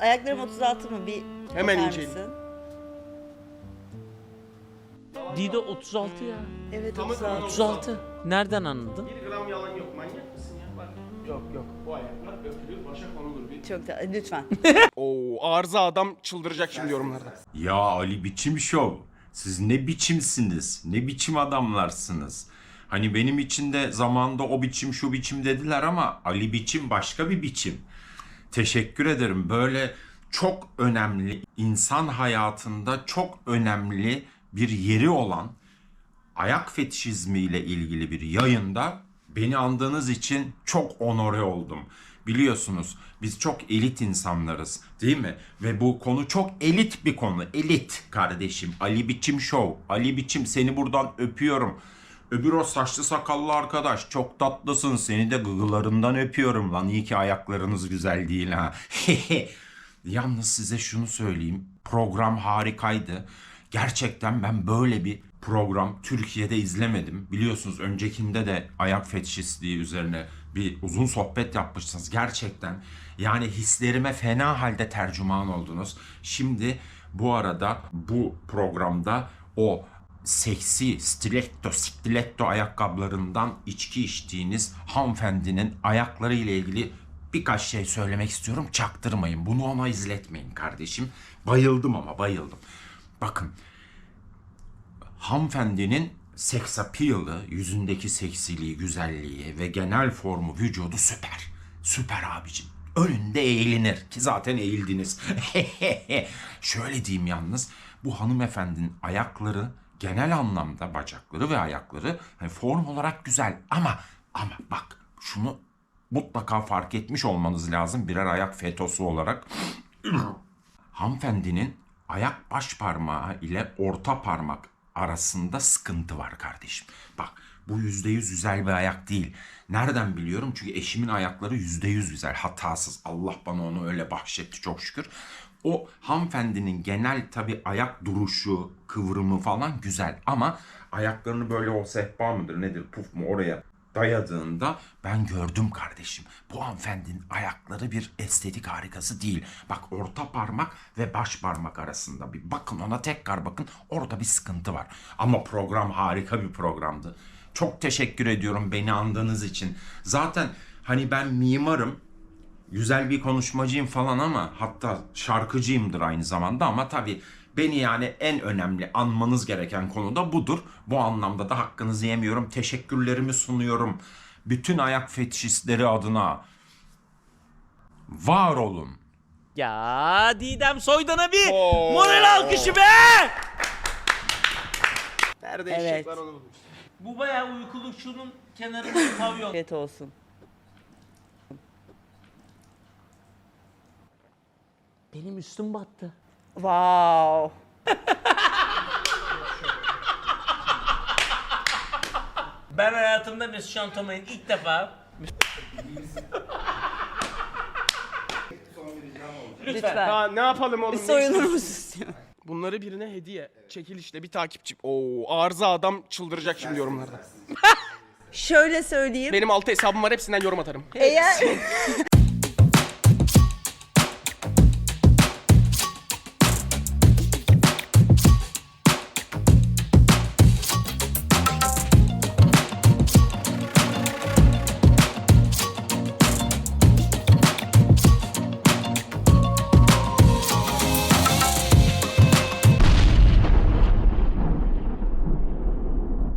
Ayaklarım 36 mı? Bir Hemen bakar inceleyin. mısın? Dido 36 ya. Evet Tamam, 36. 36. Nereden anladın? Bir gram yalan yok. Manyak mısın ya? Bak. Yok yok. Bu ayaklar öpülür, başa konulur. Bir... Çok da lütfen. Oo, arıza adam çıldıracak şimdi yorumlarda. Ya Ali biçim şov. Siz ne biçimsiniz? Ne biçim adamlarsınız? Hani benim için de zamanda o biçim şu biçim dediler ama Ali biçim başka bir biçim. Teşekkür ederim. Böyle çok önemli insan hayatında çok önemli bir yeri olan ayak fetişizmi ile ilgili bir yayında beni andığınız için çok onore oldum. Biliyorsunuz biz çok elit insanlarız değil mi? Ve bu konu çok elit bir konu. Elit kardeşim. Ali Biçim Show. Ali Biçim seni buradan öpüyorum. Öbür o saçlı sakallı arkadaş çok tatlısın seni de gıgılarından öpüyorum lan iyi ki ayaklarınız güzel değil ha. Yalnız size şunu söyleyeyim program harikaydı. Gerçekten ben böyle bir program Türkiye'de izlemedim. Biliyorsunuz öncekinde de ayak fetişistliği üzerine bir uzun sohbet yapmışsınız. Gerçekten yani hislerime fena halde tercüman oldunuz. Şimdi bu arada bu programda o seksi stiletto stiletto ayakkabılarından içki içtiğiniz hanımefendinin ayakları ile ilgili birkaç şey söylemek istiyorum. Çaktırmayın. Bunu ona izletmeyin kardeşim. Bayıldım ama bayıldım. Bakın hanımefendinin seks appeal'ı, yüzündeki seksiliği, güzelliği ve genel formu, vücudu süper. Süper abicim. Önünde eğilinir ki zaten eğildiniz. Şöyle diyeyim yalnız bu hanımefendinin ayakları genel anlamda bacakları ve ayakları hani form olarak güzel ama ama bak şunu mutlaka fark etmiş olmanız lazım birer ayak fetosu olarak hanımefendinin ayak baş parmağı ile orta parmak arasında sıkıntı var kardeşim. Bak bu yüzde yüz güzel bir ayak değil. Nereden biliyorum? Çünkü eşimin ayakları yüzde yüz güzel, hatasız. Allah bana onu öyle bahşetti çok şükür. O hanımefendinin genel tabi ayak duruşu, kıvrımı falan güzel. Ama ayaklarını böyle o sehpa mıdır nedir puf mu oraya dayadığında ben gördüm kardeşim. Bu hanımefendinin ayakları bir estetik harikası değil. Bak orta parmak ve baş parmak arasında bir bakın ona tekrar bakın orada bir sıkıntı var. Ama program harika bir programdı. Çok teşekkür ediyorum beni andığınız için. Zaten hani ben mimarım güzel bir konuşmacıyım falan ama hatta şarkıcıyımdır aynı zamanda ama tabii beni yani en önemli anmanız gereken konu da budur. Bu anlamda da hakkınızı yemiyorum. Teşekkürlerimi sunuyorum. Bütün ayak fetişistleri adına var olun. Ya Didem Soydan'a bir Oo. moral alkışı be! Nerede Evet. eşek var onu bulmuş. Bu bayağı uykuluk şunun kenarında pavyon. Afiyet olsun. Benim üstüm battı. Wow. Ben hayatımda Mesut Şantomay'ın ilk defa Lütfen. Ha, ne yapalım oğlum? Bir ne soyunur istiyorsun? musun istiyor? Bunları birine hediye. Çekilişle bir takipçi. Oo, arıza adam çıldıracak şimdi yorumlarda. Şöyle söyleyeyim. Benim altı hesabım var hepsinden yorum atarım. Eğer